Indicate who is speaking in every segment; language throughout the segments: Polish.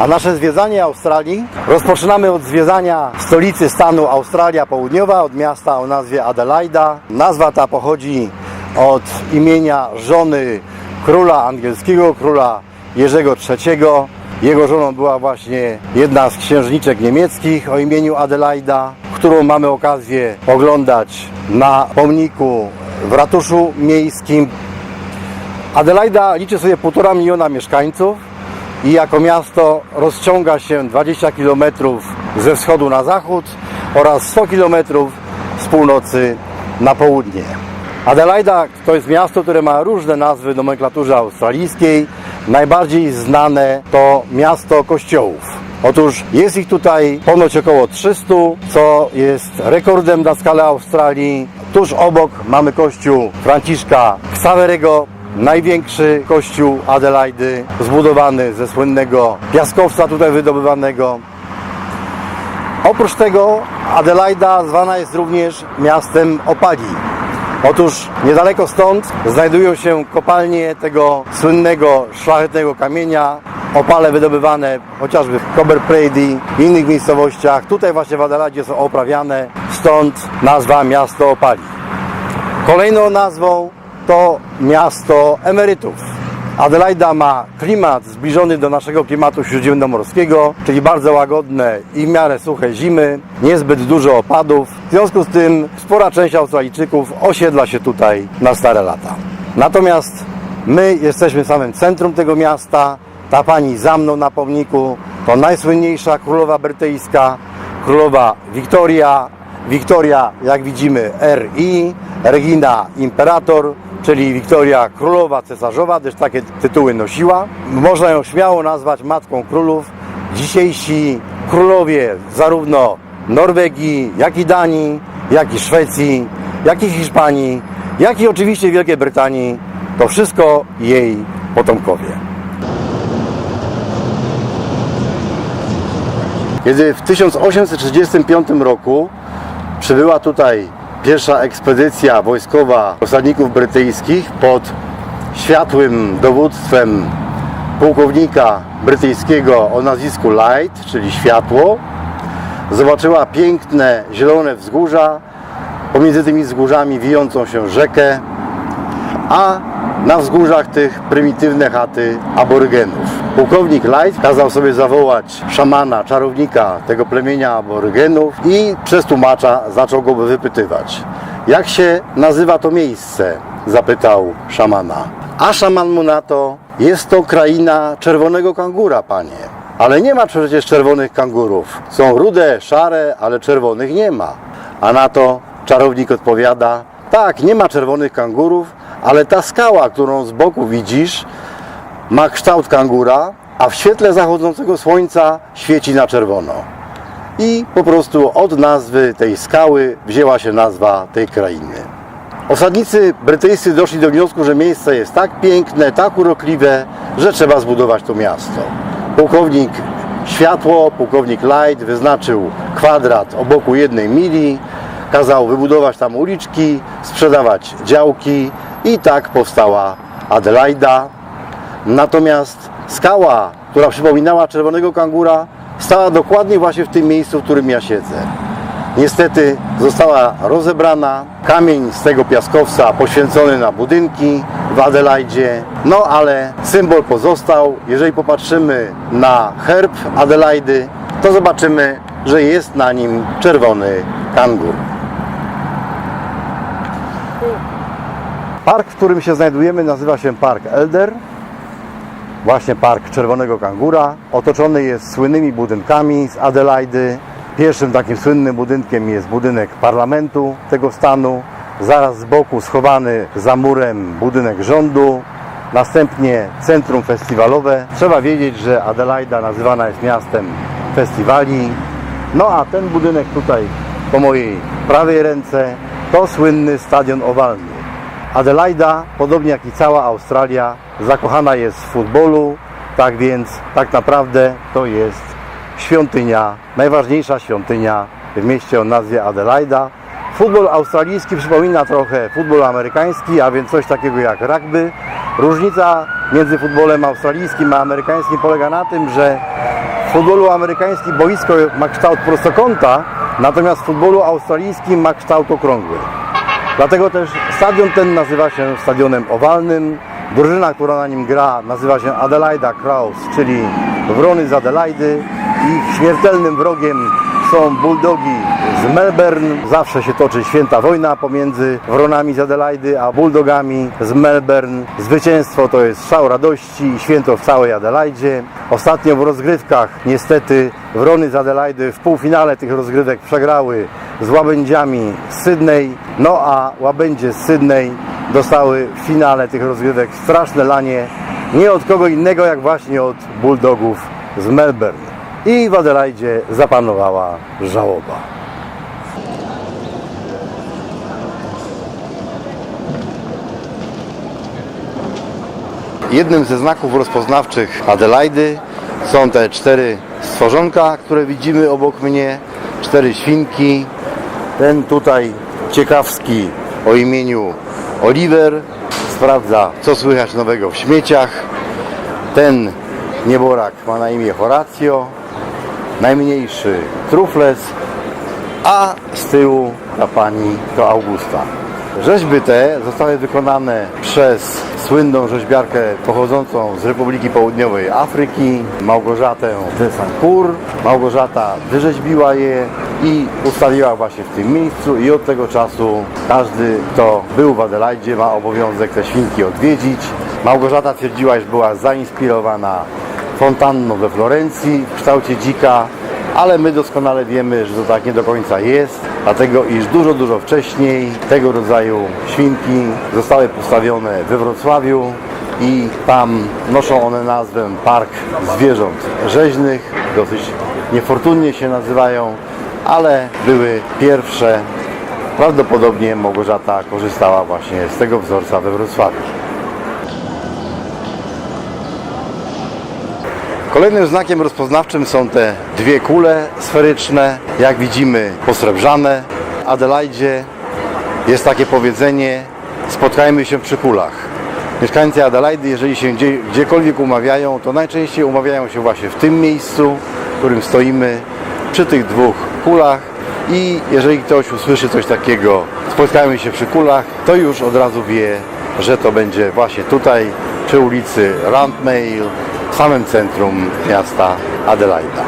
Speaker 1: A nasze zwiedzanie Australii rozpoczynamy od zwiedzania stolicy stanu Australia Południowa, od miasta o nazwie Adelaida. Nazwa ta pochodzi od imienia żony króla angielskiego, króla Jerzego III. Jego żoną była właśnie jedna z księżniczek niemieckich o imieniu Adelaida, którą mamy okazję oglądać na pomniku w ratuszu miejskim. Adelaida liczy sobie 1,5 miliona mieszkańców i jako miasto rozciąga się 20 km ze wschodu na zachód oraz 100 km z północy na południe. Adelaida to jest miasto, które ma różne nazwy w nomenklaturze australijskiej. Najbardziej znane to miasto kościołów. Otóż jest ich tutaj ponoć około 300, co jest rekordem na skalę Australii. Tuż obok mamy kościół Franciszka Xaverego, największy kościół Adelaidy, zbudowany ze słynnego piaskowca tutaj wydobywanego. Oprócz tego Adelaida zwana jest również miastem opali. Otóż niedaleko stąd znajdują się kopalnie tego słynnego szlachetnego kamienia, opale wydobywane chociażby w Prairie, w innych miejscowościach. Tutaj właśnie w Adelaidzie są oprawiane, stąd nazwa miasto opali. Kolejną nazwą to miasto emerytów. Adelaida ma klimat zbliżony do naszego klimatu śródziemnomorskiego, czyli bardzo łagodne i w miarę suche zimy, niezbyt dużo opadów. W związku z tym spora część Australijczyków osiedla się tutaj na stare lata. Natomiast my jesteśmy w samym centrum tego miasta. Ta pani za mną na pomniku to najsłynniejsza królowa brytyjska, królowa Wiktoria, Wiktoria, jak widzimy, RI, Regina Imperator, czyli Wiktoria Królowa Cesarzowa, też takie tytuły nosiła. Można ją śmiało nazwać Matką Królów. Dzisiejsi królowie zarówno Norwegii, jak i Danii, jak i Szwecji, jak i Hiszpanii, jak i oczywiście Wielkiej Brytanii, to wszystko jej potomkowie. Kiedy w 1835 roku przybyła tutaj pierwsza ekspedycja wojskowa osadników brytyjskich pod światłym dowództwem pułkownika brytyjskiego o nazwisku Light, czyli światło, zobaczyła piękne zielone wzgórza, pomiędzy tymi wzgórzami wijącą się rzekę, a na wzgórzach tych prymitywne chaty aborygenów. Pułkownik Light kazał sobie zawołać szamana, czarownika tego plemienia aborygenów i przez tłumacza zaczął go wypytywać. Jak się nazywa to miejsce? Zapytał szamana. A szaman mu na to, jest to kraina czerwonego kangura, panie. Ale nie ma przecież czerwonych kangurów. Są rude, szare, ale czerwonych nie ma. A na to czarownik odpowiada, tak, nie ma czerwonych kangurów, ale ta skała, którą z boku widzisz, ma kształt kangura, a w świetle zachodzącego słońca świeci na czerwono. I po prostu od nazwy tej skały wzięła się nazwa tej krainy. Osadnicy brytyjscy doszli do wniosku, że miejsce jest tak piękne, tak urokliwe, że trzeba zbudować to miasto. Pułkownik Światło, pułkownik Light wyznaczył kwadrat o boku jednej mili, kazał wybudować tam uliczki, sprzedawać działki i tak powstała Adelaida. Natomiast skała, która przypominała czerwonego kangura, stała dokładnie właśnie w tym miejscu, w którym ja siedzę. Niestety została rozebrana, kamień z tego piaskowca poświęcony na budynki w Adelaidzie, no ale symbol pozostał. Jeżeli popatrzymy na herb Adelaidy, to zobaczymy, że jest na nim czerwony kangur. Park, w którym się znajdujemy, nazywa się Park Elder. Właśnie Park Czerwonego Kangura. Otoczony jest słynnymi budynkami z Adelaidy. Pierwszym takim słynnym budynkiem jest budynek parlamentu tego stanu. Zaraz z boku schowany za murem budynek rządu. Następnie centrum festiwalowe. Trzeba wiedzieć, że Adelaida nazywana jest miastem festiwali. No a ten budynek tutaj po mojej prawej ręce to słynny stadion owalny. Adelaida, podobnie jak i cała Australia, zakochana jest w futbolu, tak więc tak naprawdę to jest świątynia, najważniejsza świątynia w mieście o nazwie Adelaida. Futbol australijski przypomina trochę futbol amerykański, a więc coś takiego jak rugby. Różnica między futbolem australijskim a amerykańskim polega na tym, że W futbolu amerykańskim boisko ma kształt prostokąta, natomiast w futbolu australijskim ma kształt okrągły. Dlatego też stadion ten nazywa się stadionem owalnym. Drużyna, która na nim gra, nazywa się Adelaida Crows, czyli Wrony z Adelaidy. Ich śmiertelnym wrogiem są Bulldogi z Melbourne. Zawsze się toczy święta wojna pomiędzy Wronami z Adelaidy a Bulldogami z Melbourne. Zwycięstwo to jest szał radości i święto w całej Adelaidzie. Ostatnio w rozgrywkach niestety Wrony z Adelaidy w półfinale tych rozgrywek przegrały z łabędziami z Sydney, no a łabędzie z Sydney dostały w finale tych rozgrywek straszne lanie nie od kogo innego jak właśnie od Bulldogów z Melbourne. I w Adelaidzie zapanowała żałoba. Jednym ze znaków rozpoznawczych Adelaidy są te cztery stworzonka, które widzimy obok mnie. Cztery świnki. Ten tutaj ciekawski o imieniu Oliver sprawdza, co słychać nowego w śmieciach. Ten nieborak ma na imię Horatio. Najmniejszy Trufles, a z tyłu ta pani to Augusta. Rzeźby te zostały wykonane przez słynną rzeźbiarkę pochodzącą z Republiki Południowej Afryki, Małgorzatę de Sancourt. Małgorzata wyrzeźbiła je i ustawiła właśnie w tym miejscu i od tego czasu każdy, kto był w Adelaidzie ma obowiązek te świnki odwiedzić. Małgorzata twierdziła, iż była zainspirowana fontanną we Florencji w kształcie dzika, ale my doskonale wiemy, że to tak nie do końca jest, dlatego iż dużo, dużo wcześniej tego rodzaju świnki zostały postawione we Wrocławiu i tam noszą one nazwę Park Zwierząt Rzeźnych. Dosyć niefortunnie się nazywają, ale były pierwsze. Prawdopodobnie Małgorzata korzystała właśnie z tego wzorca we Wrocławiu. Kolejnym znakiem rozpoznawczym są te dwie kule sferyczne, jak widzimy posrebrzane. W Adelaidzie jest takie powiedzenie spotkajmy się przy kulach. Mieszkańcy Adelaidy, jeżeli się gdzie, gdziekolwiek umawiają, to najczęściej umawiają się właśnie w tym miejscu, w którym stoimy, przy tych dwóch kulach i jeżeli ktoś usłyszy coś takiego, spotkajmy się przy kulach, to już od razu wie, że to będzie właśnie tutaj, przy ulicy Randmail, w samym centrum miasta Adelaida.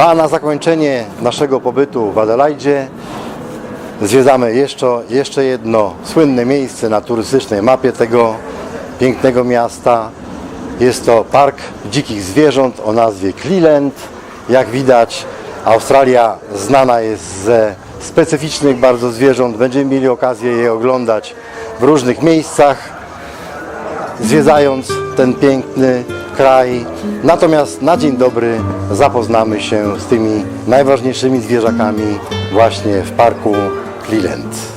Speaker 1: No a na zakończenie naszego pobytu w Adelaidzie zwiedzamy jeszcze, jeszcze jedno słynne miejsce na turystycznej mapie tego pięknego miasta. Jest to Park Dzikich Zwierząt o nazwie Cleland. Jak widać Australia znana jest ze specyficznych bardzo zwierząt. Będziemy mieli okazję je oglądać w różnych miejscach zwiedzając ten piękny kraj. Natomiast na dzień dobry zapoznamy się z tymi najważniejszymi zwierzakami właśnie w parku Cleland.